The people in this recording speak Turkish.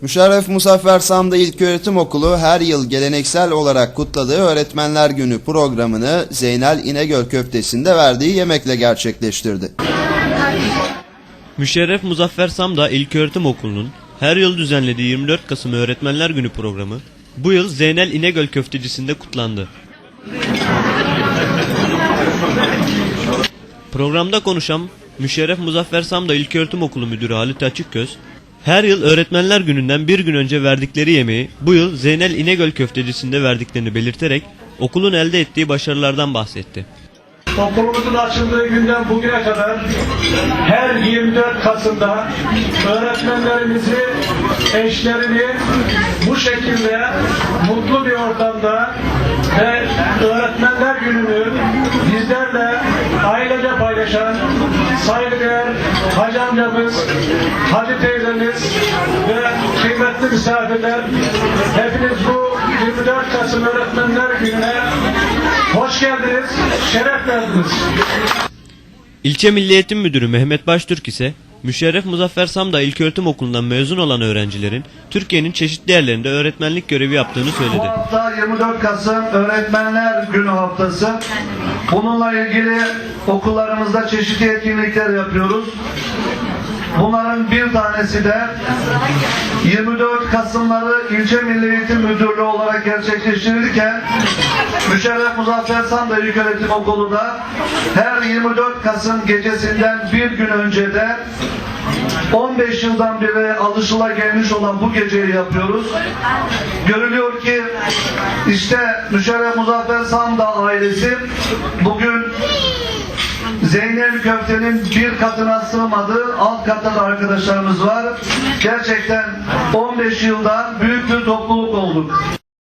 Müşerref Muzaffer Sam'da İlköğretim Okulu her yıl geleneksel olarak kutladığı Öğretmenler Günü programını Zeynel İnegöl Köftesi'nde verdiği yemekle gerçekleştirdi. Müşerref Muzaffer Samda İlköğretim Okulu'nun her yıl düzenlediği 24 Kasım Öğretmenler Günü programı bu yıl Zeynel İnegöl Köftecisi'nde kutlandı. Programda konuşan Müşerref Muzaffer Samda İlköğretim Okulu Müdürü Halit Açıkgöz, her yıl Öğretmenler Günü'nden bir gün önce verdikleri yemeği bu yıl Zeynel İnegöl Köftecisi'nde verdiklerini belirterek okulun elde ettiği başarılardan bahsetti. Okulumuzun açıldığı günden bugüne kadar her 24 Kasım'da öğretmenlerimizi, eşlerini bu şekilde mutlu bir ortamda ve öğretmenler gününü bizlerle ailece paylaşan saygıdeğer Hacı amcamız, Hacı teyzemiz ve kıymetli misafirler hepiniz bu 24 Kasım Öğretmenler Günü'ne hoş geldiniz, şeref verdiniz. İlçe Milli Eğitim Müdürü Mehmet Baştürk ise Müşerref Muzaffer Samda İlköğretim Okulu'ndan mezun olan öğrencilerin Türkiye'nin çeşitli yerlerinde öğretmenlik görevi yaptığını Bu söyledi. hafta 24 Kasım Öğretmenler Günü haftası. Bununla ilgili okullarımızda çeşitli etkinlikler yapıyoruz. Bunların bir tanesi de 24 Kasımları İlçe Milli Eğitim Müdürlüğü olarak gerçekleştirilirken Müşerref Muzaffer Sanda Yüköğretim Okulu da her 24 Kasım gecesinden bir gün önce de 15 yıldan beri alışıla gelmiş olan bu geceyi yapıyoruz. Görülüyor ki işte Müşerref Muzaffer Samda ailesi bugün Zeynel Köfte'nin bir katına sığmadığı alt katta da arkadaşlarımız var. Gerçekten 15 yılda büyük bir topluluk olduk.